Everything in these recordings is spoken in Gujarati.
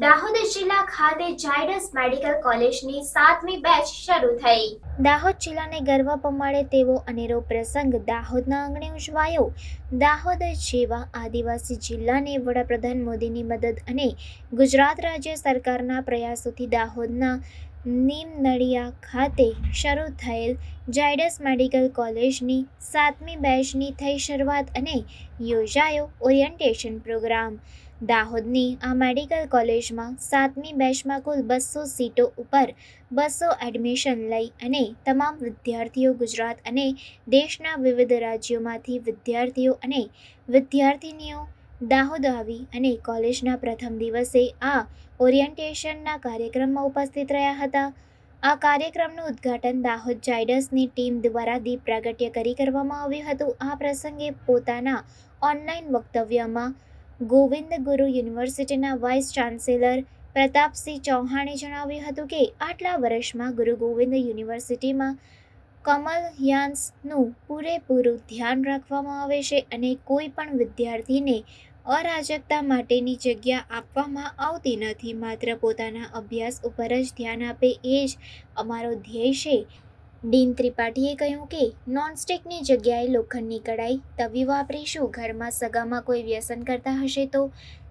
દાહોદ જિલ્લા ખાતે ઝાયડસ મેડિકલ કોલેજની સાતમી બેચ શરૂ થઈ. દાહોદ જિલ્લાને ગર્વ પમાડે તેવો અનેરો પ્રસંગ દાહોદના આંગણે ઉજવાયો. દાહોદ જેવા આદિવાસી જિલ્લાને વડાપ્રધાન મોદીની મદદ અને ગુજરાત રાજ્ય સરકારના પ્રયાસોથી દાહોદના નીમ નડિયા ખાતે શરૂ થયેલ ઝાયડસ મેડિકલ કોલેજની સાતમી બેચની થઈ શરૂઆત અને યોજાયો ઓરિયન્ટેશન પ્રોગ્રામ. દાહોદની આ મેડિકલ કોલેજમાં સાતમી બેચમાં કુલ બસો સીટો ઉપર બસો એડમિશન લઈ અને તમામ વિદ્યાર્થીઓ ગુજરાત અને દેશના વિવિધ રાજ્યોમાંથી વિદ્યાર્થીઓ અને વિદ્યાર્થિનીઓ દાહોદ આવી અને કોલેજના પ્રથમ દિવસે આ ઓરિએન્ટેશનના કાર્યક્રમમાં ઉપસ્થિત રહ્યા હતા. આ કાર્યક્રમનું ઉદ્ઘાટન દાહોદ જાયડસની ટીમ દ્વારા દીપ પ્રાગટ્ય કરી કરવામાં આવ્યું હતું. આ પ્રસંગે પોતાના ઓનલાઈન વક્તવ્યમાં ગોવિંદ ગુરુ યુનિવર્સિટીના વાઇસ ચાન્સેલર પ્રતાપસિંહ ચૌહાણે જણાવ્યું હતું કે, આટલા વર્ષમાં ગુરુ ગોવિંદ યુનિવર્સિટીમાં કમલ યાન્સનું પૂરેપૂરું ધ્યાન રાખવામાં આવે છે અને કોઈ પણ વિદ્યાર્થીને અરાજકતા માટેની જગ્યા આપવામાં આવતી નથી. માત્ર પોતાના અભ્યાસ ઉપર જ ધ્યાન આપે એ જ અમારો ધ્યેય છે. ડીન ત્રિપાઠીએ કહ્યું કે, નોનસ્ટિકની જગ્યાએ લોખંડની કડાઈ તવી વાપરીશું. ઘરમાં સગામાં કોઈ વ્યસન કરતા હશે તો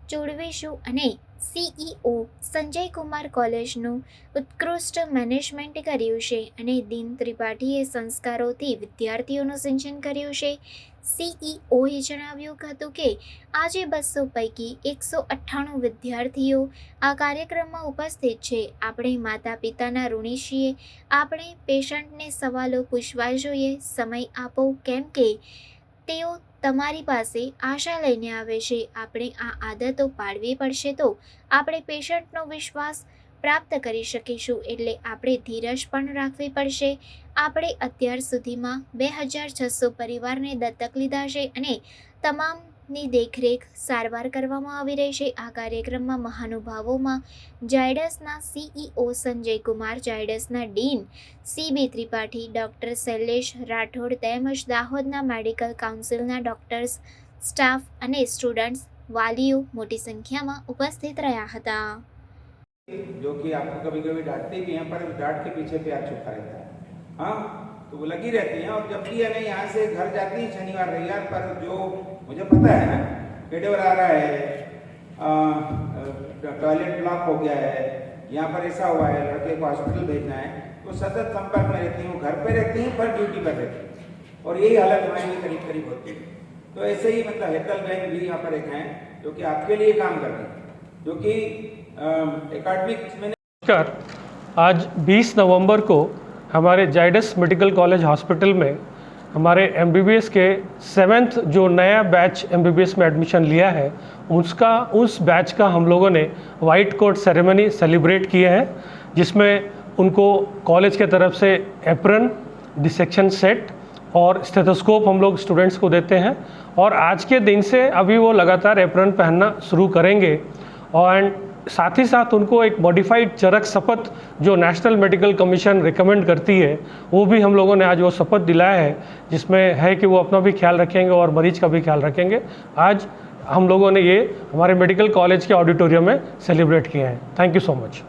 ચોડવીશું અને સીઈઓ સંજય કુમાર કોલેજનું ઉત્કૃષ્ટ મેનેજમેન્ટ કર્યું છે અને દીન ત્રિપાઠીએ સંસ્કારોથી વિદ્યાર્થીઓનું સિંચન કર્યું છે. સીઈઓએ જણાવ્યું હતું કે, આજે બસો પૈકી એકસો અઠ્ઠાણું વિદ્યાર્થીઓ આ કાર્યક્રમમાં ઉપસ્થિત છે. આપણે માતા પિતાના ઋણી છીએ. આપણે પેશન્ટને સવાલો પૂછવા જોઈએ. સમય આપો. કેમ કે તેઓ તમારી પાસે આશા લઈને આવે છે. આપણે આ આદતો પાડવી પડશે તો આપણે પેશન્ટનો વિશ્વાસ પ્રાપ્ત કરી શકીશું. એટલે આપણે ધીરજ પણ રાખવી પડશે. આપણે અત્યાર સુધીમાં બે હજાર છસો પરિવારને દત્તક લીધા છે અને તમામની દેખરેખ સારવાર કરવામાં આવી રહી છે આ કાર્યક્રમમાં મહાનુભાવોમાં જાયડસના સીઈઓ સંજય કુમાર જાયડસના dean CB Tripathi doctor Shailesh Rathod તેમજ દાહોદના મેડિકલ કાઉન્સિલના ડૉક્ટર્સ સ્ટાફ અને સ્ટુડન્ટ્સ વાલીઓ મોટી સંખ્યામાં ઉપસ્થિત રહ્યા હતા जो कि आपको कभी कभी डांटते भी हैं पर डांट के पीछे प्यार छुपा रहता है हाँ तो वो लगी रहती हैं और जब भी है ना यहाँ से घर जाती हैं शनिवार रविवार पर जो मुझे पता है ना पेडेवर आ रहा है टॉयलेट ब्लॉक हो गया है, यहाँ पर ऐसा हुआ है, लड़के को हॉस्पिटल भेजना है तो सतत संपर्क में रहती हूँ घर पे रहती हैं, पर ड्यूटी पर रहती हूँ। और यही हालत हमारी करीब करीब होती है। तो ऐसे ही मतलब बहन भी यहाँ पर एक हैं, जो कि आपके लिए काम कर रही हैं, जो कि नमस्कार। आज 20 नवंबर को हमारे जाइडस मेडिकल कॉलेज हॉस्पिटल में हमारे एमबीबीएस के सेवेंथ जो नया बैच एमबीबीएस में एडमिशन लिया है, उसका, उस बैच का हम लोगों ने वाइट कोट सेरेमनी सेलिब्रेट किए हैं, जिसमें उनको कॉलेज के तरफ़ से एप्रन डिसेक्शन सेट और स्टेथोस्कोप हम लोग स्टूडेंट्स को देते हैं। और आज के दिन से अभी वो लगातार एप्रन पहनना शुरू करेंगे। और साथ ही साथ उनको एक मॉडिफाइड चरक शपथ जो नेशनल मेडिकल कमीशन रिकमेंड करती है, वो भी हम लोगों ने आज वो शपथ दिलाया है, जिसमें है कि वो अपना भी ख्याल रखेंगे और मरीज़ का भी ख्याल रखेंगे। आज हम लोगों ने ये हमारे मेडिकल कॉलेज के ऑडिटोरियम में सेलिब्रेट किए हैं। Thank you so much